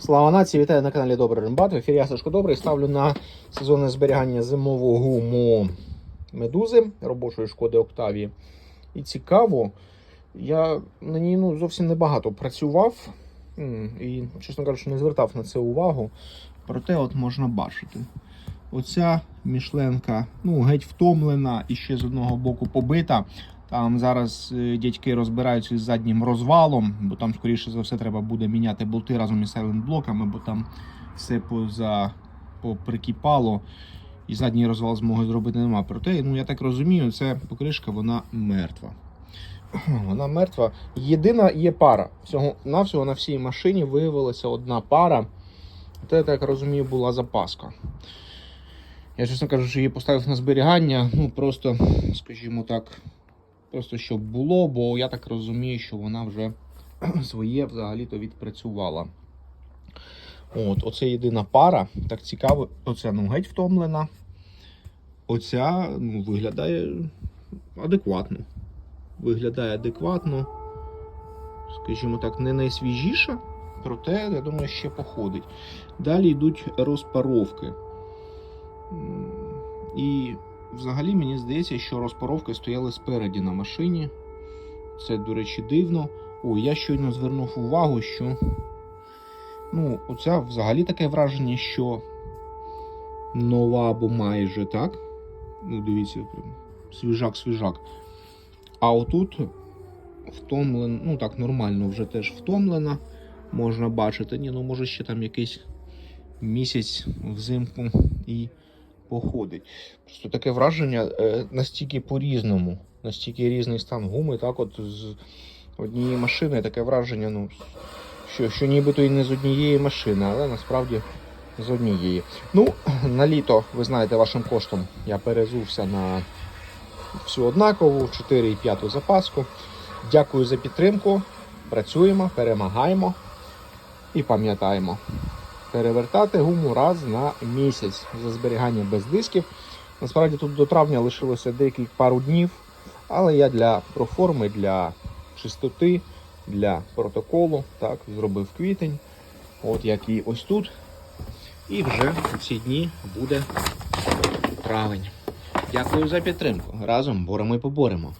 Слава нації, вітаю на каналі Добрий Рембат. В ефірі я Сашко Добрий. Ставлю на сезонне зберігання зимову гуму медузи робочої шкоди Октавії. І цікаво, я на ній ну, зовсім небагато працював і, чесно кажучи, не звертав на це увагу. Проте от можна бачити. Оця мішленка ну, геть втомлена і ще з одного боку побита. Там зараз е, дядьки розбираються із заднім розвалом, бо там, скоріше за все, треба буде міняти болти разом із сайлент-блоками, бо там все поза, поприкипало, і задній розвал змоги зробити нема. Проте, ну я так розумію, це покришка вона мертва. Вона мертва. Єдина є пара. Всього навсього на всій машині виявилася одна пара. Це, я так розумію, була запаска. Я, чесно кажучи, її поставив на зберігання. Ну, просто, скажімо так, просто щоб було, бо я так розумію, що вона вже своє взагалі-то відпрацювала. От, оце єдина пара. Так цікаво, оця ну геть втомлена. Оця ну, виглядає адекватно. Виглядає адекватно. Скажімо так, не найсвіжіша, проте, я думаю, ще походить. Далі йдуть розпаровки. І взагалі мені здається, що розпаровки стояли спереді на машині. Це, до речі, дивно. О, я щойно звернув увагу, що. Ну, оця взагалі таке враження, що нова або майже так. Ну, дивіться, прям свіжак-свіжак. А отут втомлена, ну так, нормально вже теж втомлена. Можна бачити. Ні, ну може ще там якийсь місяць взимку і походить. Просто таке враження е, настільки по-різному, настільки різний стан гуми, так от з однієї машини таке враження, ну, що, що нібито і не з однієї машини, але насправді з однієї. Ну, на літо, ви знаєте, вашим коштом я перезувся на всю однакову, 4,5 запаску. Дякую за підтримку. Працюємо, перемагаємо і пам'ятаємо. Перевертати гуму раз на місяць за зберігання без дисків. Насправді тут до травня лишилося декілька пару днів, але я для проформи, для чистоти, для протоколу так, зробив квітень. От як і ось тут. І вже у ці дні буде травень. Дякую за підтримку. Разом боремо і поборемо.